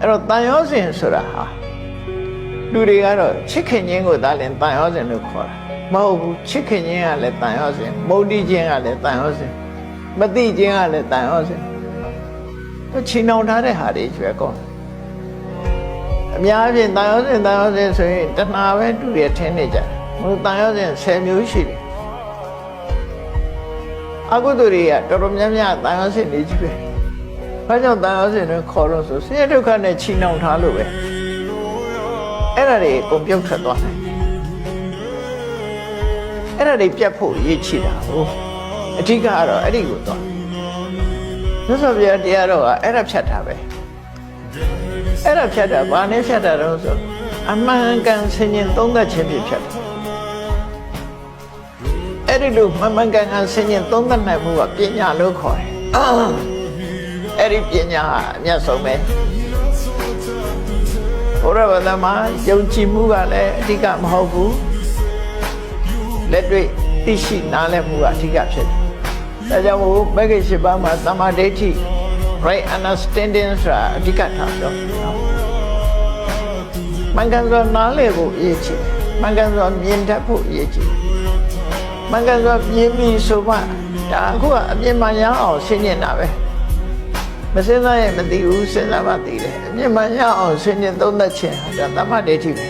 အဲ့တော့တန်ရောစဉ်ဆိုတာဟာလူတွေကတော့ချစ်ခင်ခြင်းကိုသာလင်တန်ရောစဉ်လို့ခေါ်တာမဟုတ်ဘူးချစ်ခင်ခြင်းကလည်းတန်ရောစဉ်မုဒိခြင်းကလည်းတန်ရောစဉ်မတိခြင်းကလည်းတန်ရောစဉ်သူချီနှောင်ထားတဲ့ဟာတွေကျွဲကောင်းအများအားဖြင့်တန်ရောစဉ်တန်ရောစဉ်ဆိုရင်တဏှာပဲတူရထင်းနေကြတယ်ဟိုတန်ရောစဉ်10မျိုးရှိတယ်အကုသိုလ်တွေကတော်တော်များများတန်ရောစဉ်နေကြီးပဲ ဘာကြောင့်တန်ရောစဉ်တွေခေါ်လို့ဆိုဆင်းရဲဒုက္ခနဲ့ချီနှောင်ထားလို့ပဲအဲ့ဒါတွေကုန်ပြုတ်ထွက်သွားတယ်အဲ့ဒါတွေပြတ်ဖို့ရည်ချတာဟုတ်အဓိကကတော့အဲ့ဒီကိုသွားမြတ်စွာဘုရားတရားတော်ကအဲ့ဒါဖြတ်တာပဲအဲ့ဒါဖြတ်တာဘာနဲ့ဖြတ်တာတော့ဆိုအမှန်ကန်ဆင်ញင်သုံးသက်ခြင်းဖြင့်ဖြတ်တယ်အဲ့ဒီလိုမှန်မှန်ကန်ကန်ဆင်ញင်သုံးသက်နိုင်မှုကပညာလို့ခေါ်တယ် အဲ့ဒီပညာဟာအမြတ်ဆုံးပဲဘုရားဗဒမှာယုံကြည်မှုကလည်းအဓိကမဟုတ်ဘူးလက်တွေ့သိရှိနားလည်မှုကအဓိကဖြစ်တယ်ဒါကြောင့်မို့မဂ္ဂင်၈ပါးမှာသမာဓိဋ္ဌိ right understanding ဆိုတာအဓိကထားတော့မင်္ဂန်စွာနားလည်ဖို့အရေးကြီးတယ်မင်္ဂန်စွာမြင်တတ်ဖို့အရေးကြီးတယ်မင်္ဂန်စွာမြင်ပြီးဆိုမှဒါအခုကအမြင်မှန်ရအောင်ရှင်းနေတာပဲ မစင်းစားရင်မသိဘူးစဉ်းစားမှသိတယ်အမြင်မှန်ရအောင်ရှင်းနေသုံးသက်ခြင်းဟာဒါသမာဓိဋ္ဌိပဲ